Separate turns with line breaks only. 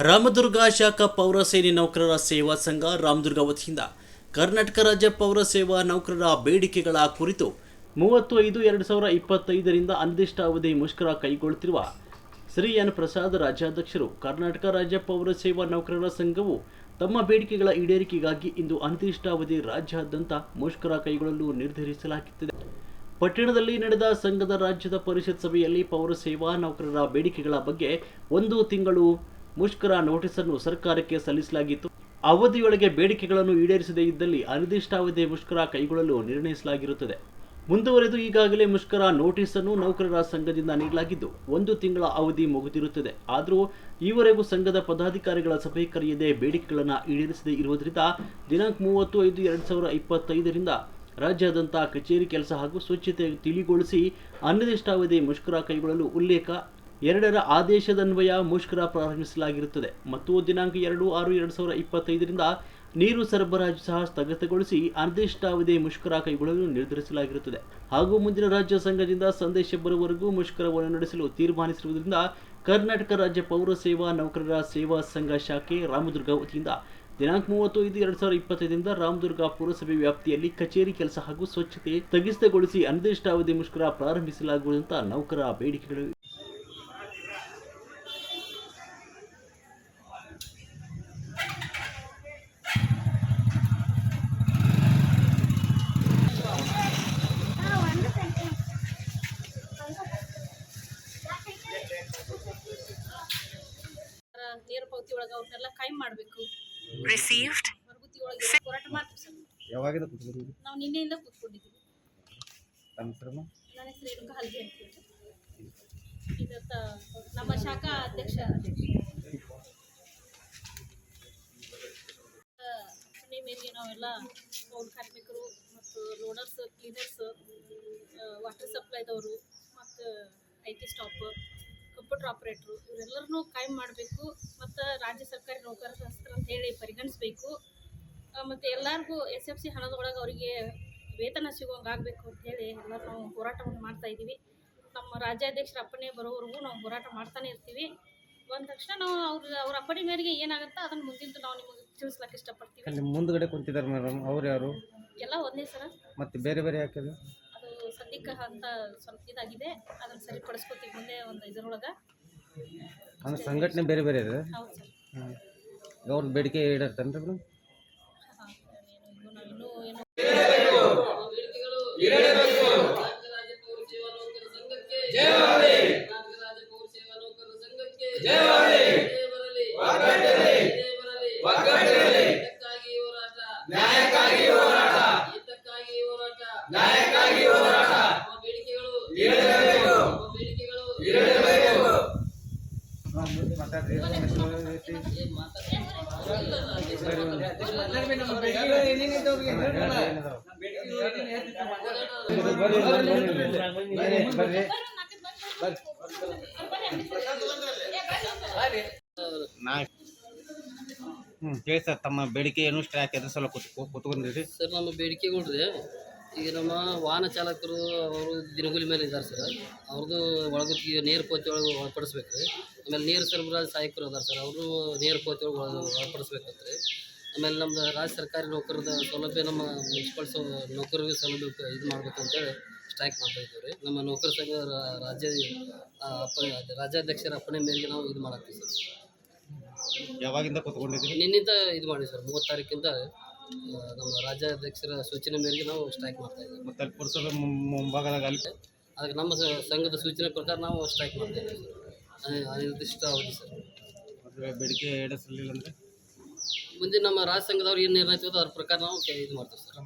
ರಾಮದುರ್ಗ ಶಾಖಾ ಪೌರ ಸೇನೆ ನೌಕರರ ಸೇವಾ ಸಂಘ ರಾಮದುರ್ಗ ವತಿಯಿಂದ ಕರ್ನಾಟಕ ರಾಜ್ಯ ಪೌರ ಸೇವಾ ನೌಕರರ ಬೇಡಿಕೆಗಳ ಕುರಿತು ಮೂವತ್ತು ಐದು ಎರಡು ಸಾವಿರ ಇಪ್ಪತ್ತೈದರಿಂದ ಅನಿರ್ದಿಷ್ಟ ಅವಧಿ ಮುಷ್ಕರ ಕೈಗೊಳ್ಳುತ್ತಿರುವ ಶ್ರೀ ಎನ್ ಪ್ರಸಾದ್ ರಾಜ್ಯಾಧ್ಯಕ್ಷರು ಕರ್ನಾಟಕ ರಾಜ್ಯ ಪೌರ ಸೇವಾ ನೌಕರರ ಸಂಘವು ತಮ್ಮ ಬೇಡಿಕೆಗಳ ಈಡೇರಿಕೆಗಾಗಿ ಇಂದು ಅನಿರ್ದಿಷ್ಟಾವಧಿ ರಾಜ್ಯಾದ್ಯಂತ ಮುಷ್ಕರ ಕೈಗೊಳ್ಳಲು ನಿರ್ಧರಿಸಲಾಗುತ್ತಿದೆ. ಪಟ್ಟಣದಲ್ಲಿ ನಡೆದ ಸಂಘದ ರಾಜ್ಯದ ಪರಿಷತ್ ಸಭೆಯಲ್ಲಿ ಪೌರ ಸೇವಾ ನೌಕರರ ಬೇಡಿಕೆಗಳ ಬಗ್ಗೆ ಒಂದು ತಿಂಗಳು ಮುಷ್ಕರ ನೋಟಿಸ್ ಅನ್ನು ಸರ್ಕಾರಕ್ಕೆ ಸಲ್ಲಿಸಲಾಗಿತ್ತು. ಅವಧಿಯೊಳಗೆ ಬೇಡಿಕೆಗಳನ್ನು ಈಡೇರಿಸದೇ ಇದ್ದಲ್ಲಿ ಅನಿರ್ದಿಷ್ಟಾವಧಿ ಮುಷ್ಕರ ಕೈಗೊಳ್ಳಲು ನಿರ್ಣಯಿಸಲಾಗಿರುತ್ತದೆ. ಮುಂದುವರೆದು ಈಗಾಗಲೇ ಮುಷ್ಕರ ನೋಟಿಸ್ ಅನ್ನು ನೌಕರರ ಸಂಘದಿಂದ ನೀಡಲಾಗಿದ್ದು, ಒಂದು ತಿಂಗಳ ಅವಧಿ ಮುಗಿದಿರುತ್ತದೆ. ಆದರೂ ಈವರೆಗೂ ಸಂಘದ ಪದಾಧಿಕಾರಿಗಳ ಸಭೆ ಕರೆಯದೆ ಬೇಡಿಕೆಗಳನ್ನು ಈಡೇರಿಸದೇ ಇರುವುದರಿಂದ ದಿನಾಂಕ ಮೂವತ್ತು ಐದು ಎರಡು ಸಾವಿರ ಇಪ್ಪತ್ತೈದರಿಂದ ರಾಜ್ಯಾದ್ಯಂತ ಕಚೇರಿ ಕೆಲಸ ಹಾಗೂ ಸ್ವಚ್ಛತೆ ತಿಳಿಗೊಳಿಸಿ ಅನಿರ್ದಿಷ್ಟಾವಧಿ ಮುಷ್ಕರ ಕೈಗೊಳ್ಳಲು ಉಲ್ಲೇಖ ಎರಡರ ಆದೇಶದನ್ವಯ ಮುಷ್ಕರ ಪ್ರಾರಂಭಿಸಲಾಗಿರುತ್ತದೆ. ಮತ್ತು ದಿನಾಂಕ ಎರಡು ಆರು ಎರಡು ಸಾವಿರ ಇಪ್ಪತ್ತೈದರಿಂದ ನೀರು ಸರಬರಾಜು ಸಹ ಸ್ಥಗಿತಗೊಳಿಸಿ ಅನಿರ್ದಿಷ್ಟಾವಧಿ ಮುಷ್ಕರ ಕೈಗೊಳ್ಳಲು ನಿರ್ಧರಿಸಲಾಗಿರುತ್ತದೆ. ಹಾಗೂ ಮುಂದಿನ ರಾಜ್ಯ ಸಂಘದಿಂದ ಸಂದೇಶ ಬರುವವರೆಗೂ ಮುಷ್ಕರವನ್ನು ನಡೆಸಲು ತೀರ್ಮಾನಿಸಿರುವುದರಿಂದ ಕರ್ನಾಟಕ ರಾಜ್ಯ ಪೌರ ಸೇವಾ ನೌಕರರ ಸೇವಾ ಸಂಘ ಶಾಖೆ ರಾಮದುರ್ಗ ವತಿಯಿಂದ ದಿನಾಂಕ ಮೂವತ್ತು ಐದು ಎರಡು ಸಾವಿರದ ಇಪ್ಪತ್ತೈದರಿಂದ ರಾಮದುರ್ಗ ಪುರಸಭೆ ವ್ಯಾಪ್ತಿಯಲ್ಲಿ ಕಚೇರಿ ಕೆಲಸ ಹಾಗೂ ಸ್ವಚ್ಛತೆ ಸ್ಥಗಿತಗೊಳಿಸಿ ಅನಿರ್ದಿಷ್ಟಾವಧಿ ಮುಷ್ಕರ ಪ್ರಾರಂಭಿಸಲಾಗುವುದಂತ ನೌಕರ ಬೇಡಿಕೆಗಳು
ಪಾವತಿ ಕೈ ಮಾಡಬೇಕು.
ರಿಸೀವ್ಡ್
ಮರಗುತ್ತಿ ಒಳಗೆ ಹೋರಾಟ ಮಾಡ್ತೀವಿ ಸರ್.
ಯಾವಾಗಿಂದ ಕೂತ್ಕೊಂಡಿದ್ದೀವಿ
ನಾವು ನಿನ್ನೆಯಿಂದ ಕೂತ್ಕೊಂಡಿದ್ದೀವಿ.
ತಮ್ಮ ಹೆಸರಮ್ಮ
ನನ್ನ ಹೆಸರು ರೇಣುಕಾ ಹಲ್ಗೆ ಅಂತ ಇದತ್ತ ನಮ್ಮ ಶಾಖಾ ಅಧ್ಯಕ್ಷ. ಮನೆ ಮೇರೆಗೆ ನಾವೆಲ್ಲ ಪೌರ ಕಾರ್ಮಿಕರು ಮತ್ತು ರೋಡರ್ಸ್ ಕ್ಲೀನರ್ಸ್ ವಾಟರ್ ಸಪ್ಲೈದವರು ಕಂಪ್ಯೂಟರ್ ಆಪ್ರೇಟ್ರು ಇವರೆಲ್ಲರನ್ನೂ ಕಾಯಂ ಮಾಡಬೇಕು ಮತ್ತು ರಾಜ್ಯ ಸರ್ಕಾರಿ ನೌಕರಶಾಸ್ತ್ರ ಅಂತ ಹೇಳಿ ಪರಿಗಣಿಸಬೇಕು. ಮತ್ತು ಎಲ್ಲರಿಗೂ ಎಸ್ ಎಫ್ ಸಿ ಹಣದೊಳಗೆ ಅವರಿಗೆ ವೇತನ ಸಿಗೋಂಗೆ ಆಗಬೇಕು ಅಂತೇಳಿ ಎಲ್ಲರೂ ನಾವು ಹೋರಾಟವನ್ನು ಮಾಡ್ತಾ ಇದ್ದೀವಿ. ನಮ್ಮ ರಾಜ್ಯಾಧ್ಯಕ್ಷರ ಅಪ್ಪಣೆ ಬರೋವರೆಗೂ ನಾವು ಹೋರಾಟ ಮಾಡ್ತಾನೆ ಇರ್ತೀವಿ. ಬಂದ ತಕ್ಷಣ ನಾವು ಅವ್ರ ಅವ್ರ ಅಪ್ಪಣೆ ಮೇರೆಗೆ ಏನಾಗುತ್ತೋ ಅದನ್ನು ಮುಂದಿಂದು ನಾವು ನಿಮಗೆ ತಿಳಿಸ್ಲಕ್ಕೆ ಇಷ್ಟಪಡ್ತೀವಿ.
ಅಲ್ಲಿ ಮುಂದ್ಗಡೆ ಕುಂತಿದ್ದಾರೆ ಮೇಡಮ್ ಅವ್ರು ಯಾರು?
ಎಲ್ಲ ಒಂದೇ ಸರ?
ಮತ್ತೆ ಬೇರೆ ಬೇರೆ ಯಾಕೆ
ಸದ್ಯಕ್ಕೆ ಅಂತ ಸ್ವಲ್ಪ ಇದಾಗಿದೆ. ಅದನ್ನ ಸರಿಪಡಿಸ್ಕೊತೀವಿ ಮುಂದೆ ಒಂದು ಇದರೊಳಗೆ.
ಅಂದ್ರೆ ಸಂಘಟನೆ ಬೇರೆ ಬೇರೆ ಇದೆ?
ಹೌದು ಸರ್.
ಅವ್ರ ಬೇಡಿಕೆ ಈಡೇರ್ತೇನೆ ರೀ ಮೇಡಮ್
ಹಾಂ ಇನ್ನೂ ನಾವು ಇನ್ನೂ ಏನು
ನ್ಯಾಯಕ್ಕಾಗಿ ಹೋರಾಟ.
ಹ್ಞೂ ಹೇಳಿ ಸರ್ ತಮ್ಮ ಬೇಡಿಕೆ ಏನು ಸ್ಟ್ರಾಕ್ ಎದ್ರ ಸಲ ಕೂತ್ ಕೂತ್ಕೊಂಡಿರಿ.
ಸರ್ ನಮ್ಮ ಬೇಡಿಕೆ ರೀ ಈಗ ನಮ್ಮ ವಾಹನ ಚಾಲಕರು ಅವರು ದಿನಗೂಲಿ ಮೇಲೆ ಇದ್ದಾರೆ ಸರ್. ಅವ್ರದ್ದು ಒಳಗುತ್ತಿಗೆ ನೀರು ಕೋತಿ ಒಳಗೆ ಒಳಪಡಿಸ್ಬೇಕು. ರೀ ಆಮೇಲೆ ನೀರು ಸರಬರಾಜು ಸಹಾಯಕರು ಅದಾರ ಸರ್. ಅವರು ನೀರು ಕೋತಿ ಒಳಗೆ ಒಳ ಒಳಪಡಿಸ್ಬೇಕಂತ ರೀ ಆಮೇಲೆ ನಮ್ಮದು ರಾಜ್ಯ ಸರ್ಕಾರಿ ನೌಕರದ ಸೌಲಭ್ಯ ನಮ್ಮ ಮುನ್ಸಿಪಲ್ ಸೌ ನೌಕರರಿಗೆ ಸೌಲಭ್ಯ ಇದು ಮಾಡ್ಬೇಕಂತೇಳಿ ಸ್ಟ್ರೈಕ್ ಮಾಡ್ತಾ ಇದ್ದೀವಿ ರೀ. ನಮ್ಮ ನೌಕರ ಸಂಘ ರಾಜ್ಯ ಆ, ಅಪ್ಪಣೆ ರಾಜ್ಯಾಧ್ಯಕ್ಷರ ಅಪ್ಪಣೆ ಮೇಲೆ ನಾವು ಇದು ಮಾಡತ್ತೀವಿ ಸರ್.
ಯಾವಾಗಿಂದ ಕೂತ್ಕೊಂಡಿದ್ದೀವಿ
ನಿನ್ನಿಂದ ಇದು ಮಾಡಿ ಸರ್ ಮೂವತ್ತು ತಾರೀಕಿಂದ. ನಮ್ಮ ರಾಜ್ಯಾಧ್ಯಕ್ಷರ ಸೂಚನೆ ಮೇರೆಗೆ ನಾವು ಸ್ಟ್ರೈಕ್ ಮಾಡ್ತಾ ಇದ್ದೀವಿ.
ಮತ್ತೆ ಅಲ್ಲಿ ಪುರಸಭೆ ಮುಂ- ಮುಂಭಾಗದಾಗ ಅಲ್ಲಿ?
ಅದಕ್ಕೆ ನಮ್ಮ ಸ- ಸಂಘದ ಸೂಚನೆ ಪ್ರಕಾರ ನಾವು ಸ್ಟ್ರೈಕ್ ಮಾಡ್ತಾ ಇದ್ದೀವಿ ಸರ್. ಅನಿ- ಅನಿರ್ದಿಷ್ಟ ಅವಧಿ ಸರ್.
ಬೇಡಿಕೆ ಈಡೇರಿಸಲಿಲ್ಲ ಅಂದರೆ
ಮುಂದೆ ನಮ್ಮ ರಾಜ್ಯ ಸಂಘದವ್ರು ಏನು ನಿರ್ಣಯ ಅವ್ರ ಅದ್ರ ಪ್ರಕಾರ ನಾವು ಕೆ- ಇದು ಮಾಡ್ತೀವಿ ಸರ್.